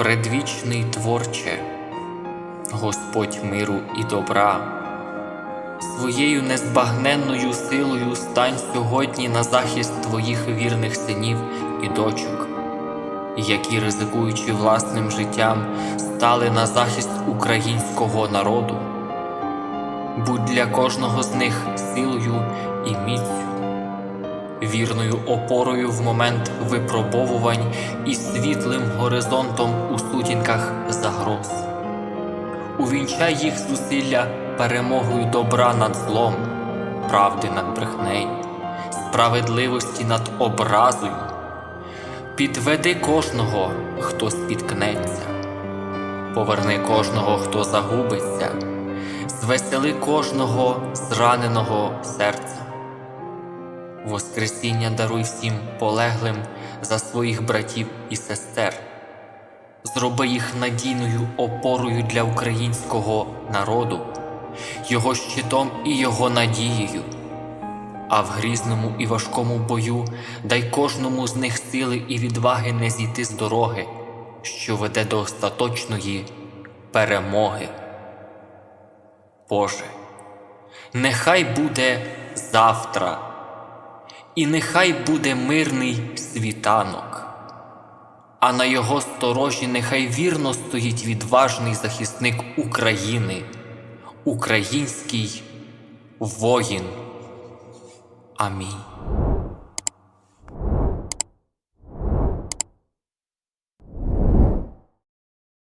предвічний творче, Господь миру і добра, своєю незбагненною силою стань сьогодні на захист твоїх вірних синів і дочок, які, ризикуючи власним життям, стали на захист українського народу. Будь для кожного з них силою і міцю, вірною опорою в момент випробовувань і світлим горизонтом у сутінках загроз. Увінчай їх зусилля перемогою добра над злом, правди над брехнею, справедливості над образою. Підведи кожного, хто спіткнеться, поверни кожного, хто загубиться, звесели кожного зраненого серця. Воскресіння даруй всім полеглим за своїх братів і сестер. Зроби їх надійною опорою для українського народу, його щитом і його надією. А в грізному і важкому бою дай кожному з них сили і відваги не зійти з дороги, що веде до остаточної перемоги. Боже, нехай буде завтра, і нехай буде мирний світанок, а на його сторожі нехай вірно стоїть відважний захисник України, український воїн. Амінь.